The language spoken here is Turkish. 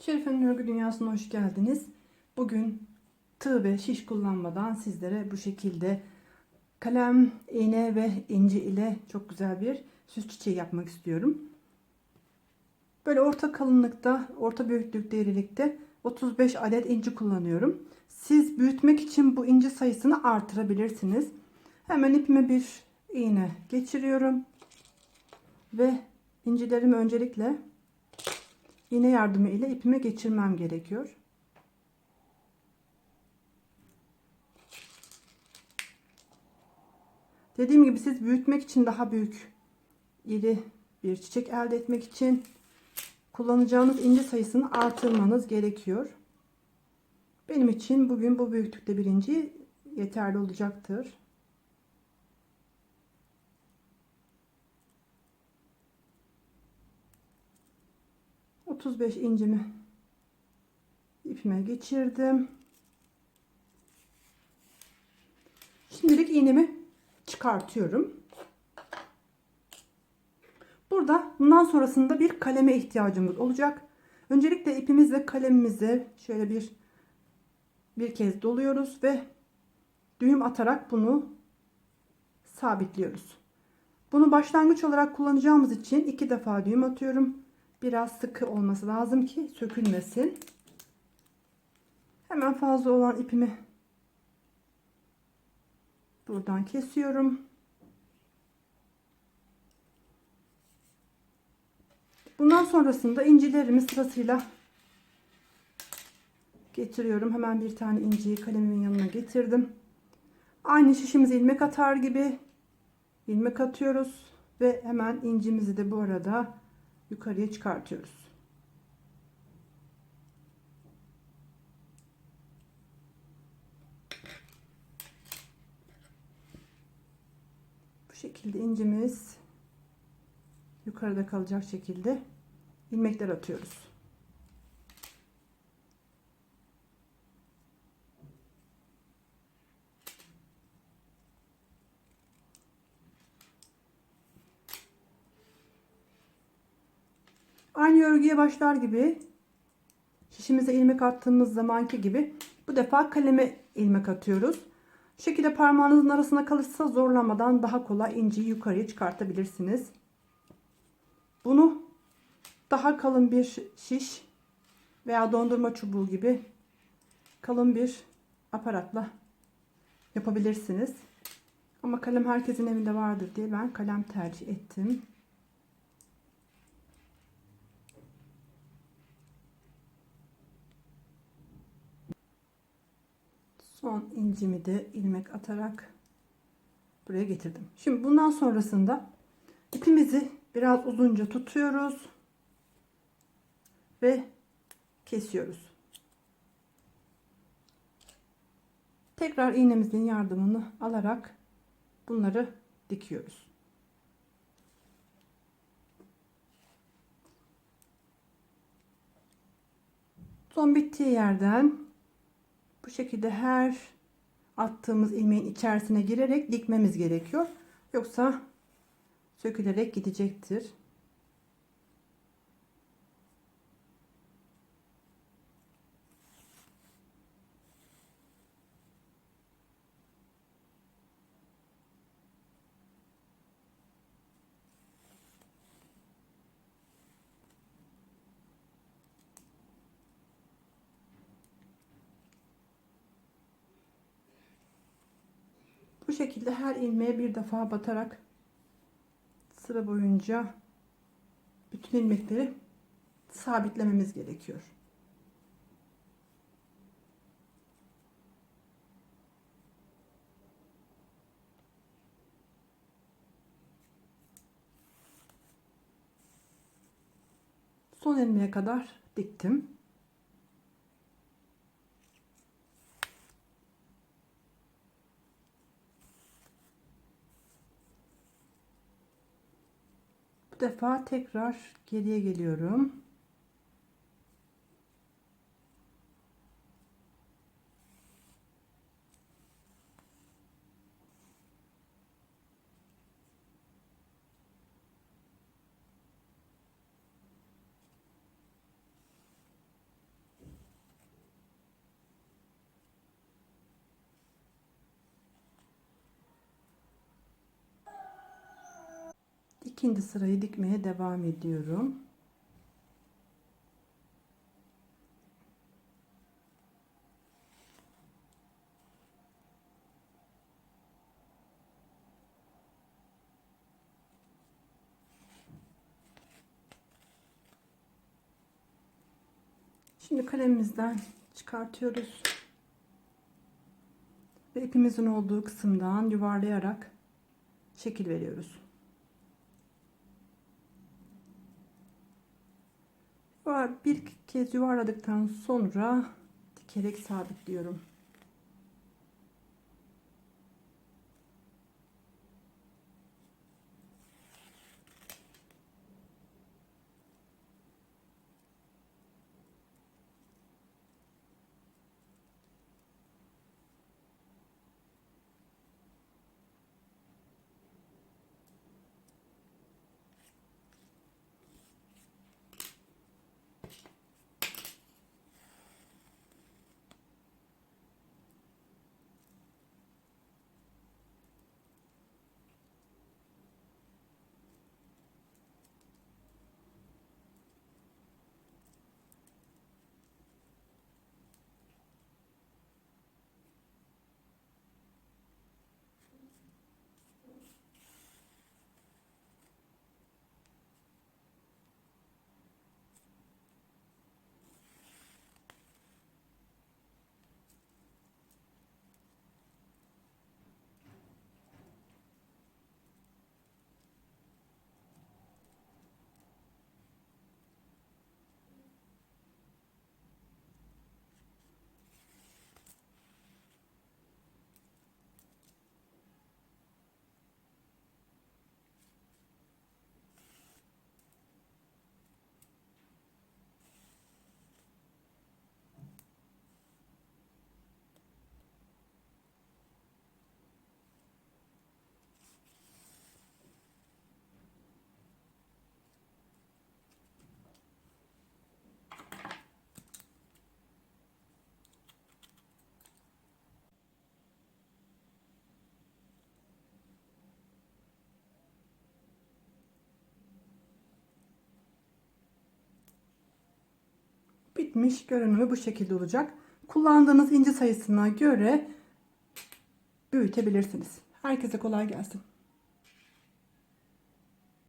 Şerife'nin örgü dünyasına hoş geldiniz. Bugün tığ ve şiş kullanmadan sizlere bu şekilde kalem, iğne ve inci ile çok güzel bir süs çiçeği yapmak istiyorum. Böyle orta kalınlıkta, orta büyüklükte, irilikte 35 adet inci kullanıyorum. Siz büyütmek için bu inci sayısını artırabilirsiniz. Hemen ipime bir iğne geçiriyorum. Ve incilerimi öncelikle iğne yardımı ile ipime geçirmem gerekiyor. Dediğim gibi siz büyütmek için daha büyük iri bir çiçek elde etmek için kullanacağınız inci sayısını artırmanız gerekiyor. Benim için bugün bu büyüklükte bir inci yeterli olacaktır. Otuz beş incimi ipime geçirdim. Şimdilik iğnemi çıkartıyorum. Burada bundan sonrasında bir kaleme ihtiyacımız olacak. Öncelikle ipimizle kalemimizi şöyle bir bir kez doluyoruz ve düğüm atarak bunu sabitliyoruz. Bunu başlangıç olarak kullanacağımız için iki defa düğüm atıyorum. Biraz sıkı olması lazım ki sökülmesin. Hemen fazla olan ipimi buradan kesiyorum. Bundan sonrasında incilerimi sırasıyla getiriyorum. Hemen bir tane inciyi kalemimin yanına getirdim. Aynı şişimize ilmek atar gibi ilmek atıyoruz ve hemen incimizi de bu arada yukarıya çıkartıyoruz. Bu şekilde incimiz yukarıda kalacak şekilde ilmekler atıyoruz. Aynı örgüye başlar gibi şişimize ilmek attığımız zamanki gibi bu defa kaleme ilmek atıyoruz. Şu şekilde parmağınızın arasına kalırsa zorlamadan daha kolay inciyi yukarıya çıkartabilirsiniz. Bunu daha kalın bir şiş veya dondurma çubuğu gibi kalın bir aparatla yapabilirsiniz. Ama kalem herkesin evinde vardır diye ben kalem tercih ettim. Son incimi de ilmek atarak buraya getirdim. Şimdi bundan sonrasında ipimizi biraz uzunca tutuyoruz ve kesiyoruz. Tekrar iğnemizin yardımını alarak bunları dikiyoruz. Son bittiği yerden bu şekilde her attığımız ilmeğin içerisine girerek dikmemiz gerekiyor. Yoksa sökülerek gidecektir. Şekilde her ilmeğe bir defa batarak sıra boyunca bütün ilmekleri sabitlememiz gerekiyor. Son ilmeğe kadar diktim. Defa tekrar geriye geliyorum. İkinci sırayı dikmeye devam ediyorum. Şimdi kalemimizden çıkartıyoruz. Ve ipimizin olduğu kısımdan yuvarlayarak şekil veriyoruz. Bir kez yuvarladıktan sonra dikerek sabitliyorum. Bitmiş görünümü bu şekilde olacak. Kullandığınız inci sayısına göre büyütebilirsiniz. Herkese kolay gelsin.